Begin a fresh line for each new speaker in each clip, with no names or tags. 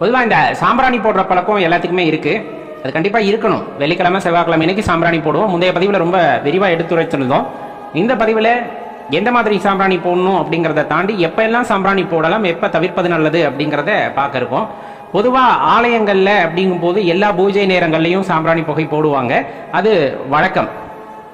பொதுவாக இந்த சாம்பிராணி போடுற பழக்கம் எல்லாத்துக்குமே இருக்கு. அது கண்டிப்பாக இருக்கணும். வெள்ளிக்கிழமை செவ்வாய்க்கிழமை இன்னைக்கு சாம்பிராணி போடுவோம். முந்தைய பதிவில் ரொம்ப விரிவாக எடுத்துரைச்சிருந்தோம். இந்த பதிவில் எந்த மாதிரி சாம்பிராணி போடணும் அப்படிங்கிறத தாண்டி எப்போ எல்லாம் சாம்பிராணி போடலாம் எப்போ தவிர்ப்பது நல்லது அப்படிங்கிறத பார்க்க இருக்கோம். பொதுவாக ஆலயங்களில் அப்படிங்கும்போது எல்லா பூஜை நேரங்கள்லையும் சாம்பிராணி புகை போடுவாங்க. அது வழக்கம்.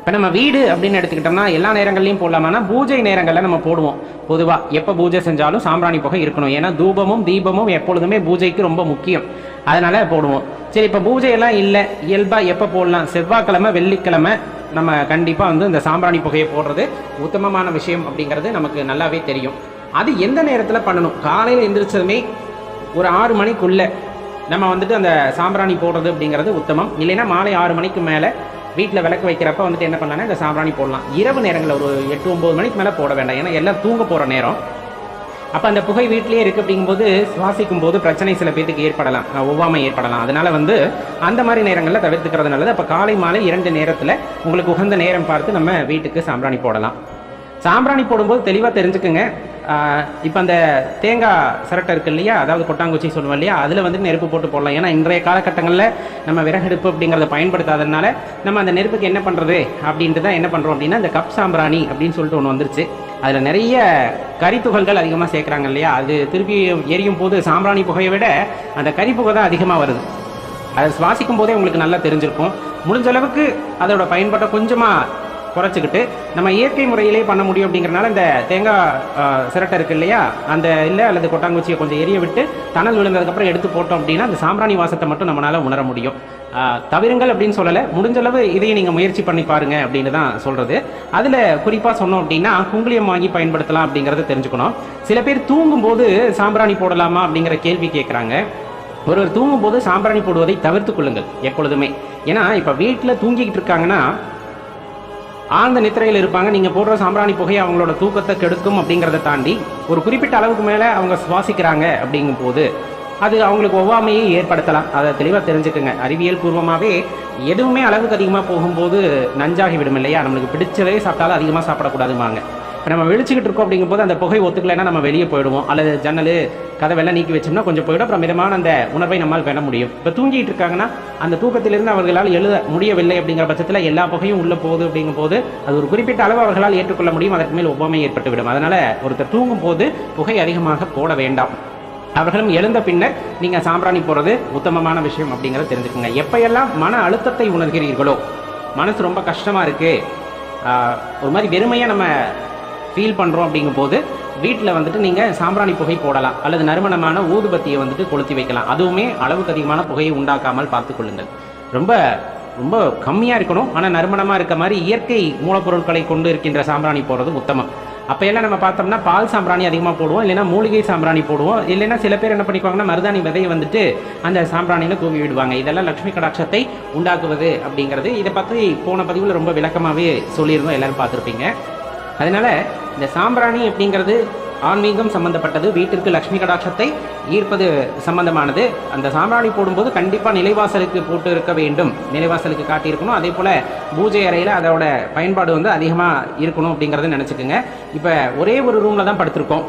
இப்போ நம்ம வீடு அப்படின்னு எடுத்துக்கிட்டோம்னா எல்லா நேரங்கள்லையும் போடலாமானா பூஜை நேரங்களில் நம்ம போடுவோம். பொதுவாக எப்போ பூஜை செஞ்சாலும் சாம்பிராணி புகை இருக்கணும். ஏன்னா தூபமும் தீபமும் எப்பொழுதுமே பூஜைக்கு ரொம்ப முக்கியம். அதனால போடுவோம். சரி இப்போ பூஜையெல்லாம் இல்லை. இயல்பாக எப்போ போடலாம்? செவ்வாய்க்கிழமை வெள்ளிக்கிழமை நம்ம கண்டிப்பாக வந்து இந்த சாம்பிராணி புகையை போடுறது உத்தமமான விஷயம் அப்படிங்கிறது நமக்கு நல்லாவே தெரியும். அது எந்த நேரத்தில் பண்ணணும்? காலையில் எந்திரிச்சதுமே ஒரு ஆறு மணிக்குள்ளே நம்ம வந்துட்டு அந்த சாம்பிராணி போடுறது அப்படிங்கிறது உத்தமம். இல்லைன்னா மாலை ஆறு மணிக்கு மேலே வீட்டில் விளக்கு வைக்கிறப்ப வந்துட்டு என்ன பண்ணலாம்னா இந்த சாம்பிராணி போடலாம். இரவு நேரங்களில் ஒரு எட்டு ஒம்பது மணிக்கு மேலே போட வேண்டாம். ஏன்னா எல்லாம் தூங்க போகிற நேரம். அப்போ அந்த புகை வீட்டிலே இருக்குது அப்படிங்கும்போது சுவாசிக்கும் போது பிரச்சனை சில பேருக்கு ஏற்படலாம். ஒவ்வாமை ஏற்படலாம். அதனால் வந்து அந்த மாதிரி நேரங்களில் தவிர்த்துக்கிறது நல்லது. அப்போ காலை மாலை இரண்டு நேரத்தில் உங்களுக்கு உகந்த நேரம் பார்த்து நம்ம வீட்டுக்கு சாம்பிராணி போடலாம். சாம்பிராணி போடும்போது தெளிவாக தெரிஞ்சுக்குங்க. இப்போ அந்த தேங்காய் சிரட்டை இருக்கு இல்லையா? அதாவது கொட்டாங்குச்சி சொல்லுவோம் இல்லையா? அதில் வந்து நெருப்பு போட்டு போடலாம். ஏன்னா இன்றைய காலகட்டங்களில் நம்ம விறகடுப்பு அப்படிங்கிறத பயன்படுத்தாததுனால நம்ம அந்த நெருப்புக்கு என்ன பண்ணுறது அப்படின்ட்டு தான் என்ன பண்ணுறோம் அப்படின்னா இந்த கப் சாம்பிராணி அப்படின்னு சொல்லிட்டு ஒன்று வந்துருச்சு. அதில் நிறைய கரித்துகள்கள் அதிகமாக சேர்க்குறாங்க இல்லையா? அது திருப்பி எரியும் போது சாம்பிராணி புகையை விட அந்த கரிப்புகை தான் அதிகமாக வருது. அதை சுவாசிக்கும் போதே உங்களுக்கு நல்லா தெரிஞ்சிருக்கும். முடிஞ்ச அளவுக்கு அதோட பயன்பாட்டை கொஞ்சமாக குறைச்சிக்கிட்டு நம்ம இயற்கை முறையிலே பண்ண முடியும் அப்படிங்கிறனால இந்த தேங்காய் சிரட்டை இருக்கு இல்லையா? அந்த இல்லை அல்லது கொட்டாங்குச்சியை கொஞ்சம் எரிய விட்டு தணல் விழுந்ததுக்கப்புறம் எடுத்து போட்டோம் அப்படின்னா அந்த சாம்பிராணி வாசத்தை மட்டும் நம்மளால் உணர முடியும். தவிருங்கள் அப்படின்னு சொல்லலை. முடிஞ்சளவு இதையும் நீங்கள் முயற்சி பண்ணி பாருங்கள் அப்படின்னு தான் சொல்கிறது அதில் குறிப்பாக சொன்னோம் அப்படின்னா குங்குளியம் வாங்கி பயன்படுத்தலாம் அப்படிங்கிறத தெரிஞ்சுக்கணும். சில பேர் தூங்கும்போது சாம்பிராணி போடலாமா அப்படிங்கிற கேள்வி கேட்குறாங்க ஒருவர் தூங்கும்போது சாம்பிராணி போடுவதை தவிர்த்துக் கொள்ளுங்கள் எப்பொழுதுமே. ஏன்னா இப்போ வீட்டில் தூங்கிக்கிட்டு இருக்காங்கன்னா ஆழ்ந்த நித்திரையில் இருப்பாங்க. நீங்க போடுற சாம்பிராணி புகை அவங்களோட தூக்கத்தை கெடுக்கும் அப்படிங்கிறத தாண்டி ஒரு குறிப்பிட்ட அளவுக்கு மேல அவங்க சுவாசிக்கிறாங்க அப்படிங்கும் போது அது அவங்களுக்கு ஒவ்வாமையை ஏற்படுத்தலாம். அதை தெளிவாக தெரிஞ்சுக்கோங்க. அறிவியல் பூர்வமாகவே எதுவுமே அளவுக்கு அதிகமாக போகும்போது நஞ்சாகி விடும் இல்லையா? நம்மளுக்கு பிடிச்சதே சாப்பிட்டாலும் அதிகமாக சாப்பிடக்கூடாதுமாங்க இப்போ நம்ம வெளிச்சிக்கிட்டு இருக்கோம் அப்படிங்கும்போது அந்த புகை ஒத்துக்கலைன்னா நம்ம வெளியே போயிடுவோம். அல்லது ஜன்னல் கதவெல்லாம் நீக்கி வச்சோம்னா கொஞ்சம் போயிடும். அப்புறம் மிதமான அந்த உணர்வை நம்மால் பெற முடியும். இப்போ தூங்கிட்டு இருக்காங்கன்னா அந்த தூக்கத்திலிருந்து அவர்களால் எழுத முடியவில்லை அப்படிங்கிற பட்சத்தில் எல்லா புகையும் உள்ள போகுது அப்படிங்கும் போது அது ஒரு குறிப்பிட்ட அளவு அவர்களால் ஏற்றுக்கொள்ள முடியும். அதற்கு மேல் ஒவ்வாமை ஏற்பட்டுவிடும். அதனால ஒருத்தர் தூங்கும் போது புகை அதிகமாக போட வேண்டாம். அவர்களும் எழுந்த பின்னர் நீங்கள் சாம்பிராணி போகிறது உத்தமமான விஷயம் அப்படிங்கிறத தெரிஞ்சுக்கோங்க. எப்பையெல்லாம் மன அழுத்தத்தை உணர்கிறீர்களோ மனசு ரொம்ப கஷ்டமாக இருக்குது ஒரு மாதிரி வெறுமையாக நம்ம ஃபீல் பண்ணுறோம் அப்படிங்கும்போது வீட்டில் வந்துட்டு நீங்கள் சாம்பிராணி புகை போடலாம் அல்லது நறுமணமான ஊதுபத்தியை வந்துட்டு கொளுத்தி வைக்கலாம். அதுவுமே அளவுக்கு அதிகமான புகையை உண்டாக்காமல் பார்த்துக்கொள்ளுங்கள் ரொம்ப ரொம்ப கம்மியாக இருக்கணும். ஆனால் நறுமணமாக இருக்க மாதிரி இயற்கை மூலப்பொருட்களை கொண்டு இருக்கின்ற சாம்பிராணி போடுறது உத்தமம். அப்போ எல்லாம் நம்ம பார்த்தோம்னா பால் சாம்பிராணி அதிகமாக போடுவோம் இல்லைனா மூலிகை சாம்பிராணி போடுவோம் இல்லைன்னா சில பேர் என்ன பண்ணிக்குவாங்கன்னா மருதாணி விதையை வந்துட்டு அந்த சாம்பிராணியில் தூவி விடுவாங்க. இதெல்லாம் லட்சுமி கடாட்சத்தை உண்டாக்குவது அப்படிங்கிறது இதை பற்றி போன பதிவில் ரொம்ப விளக்கமாகவே சொல்லியிருந்தோம். எல்லாரும் பார்த்துருப்பீங்க. அதனால இந்த சாம்பிராணி அப்படிங்கிறது ஆன்மீகம் சம்பந்தப்பட்டது. வீட்டிற்கு லக்ஷ்மி கடாட்சத்தை ஈர்ப்பது சம்பந்தமானது. அந்த சாம்பிராணி போடும்போது கண்டிப்பாக நிலைவாசலுக்கு போட்டு இருக்க வேண்டும். நிலைவாசலுக்கு காட்டியிருக்கணும். அதே போல் பூஜை அறையில் அதோட பயன்பாடு வந்து அதிகமாக இருக்கணும் அப்படிங்கிறத நினச்சிக்கோங்க. இப்போ ஒரே ஒரு ரூமில் தான் படுத்திருக்கோம்.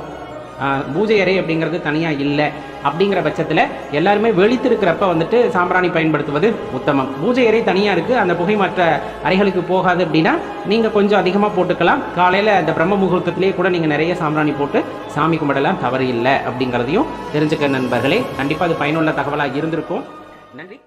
பூஜை அறை அப்படிங்கிறது தனியாக இல்லை அப்படிங்கிற பட்சத்தில் எல்லாருமே வெளித்திருக்கிறப்ப வந்துட்டு சாம்பிராணி பயன்படுத்துவது உத்தமம். பூஜை அறை தனியாக இருக்குது அந்த புகை மற்ற அறைகளுக்கு போகாது அப்படின்னா நீங்கள் கொஞ்சம் அதிகமாக போட்டுக்கலாம். காலையில் அந்த பிரம்ம முகூர்த்தத்திலேயே கூட நீங்கள் நிறைய சாம்பிராணி போட்டு சாமி கும்பிடலாம். தவறு இல்லை அப்படிங்கிறதையும் தெரிஞ்சுக்க நண்பர்களே. கண்டிப்பாக அது பயனுள்ள தகவலாக இருந்திருக்கும். நன்றி.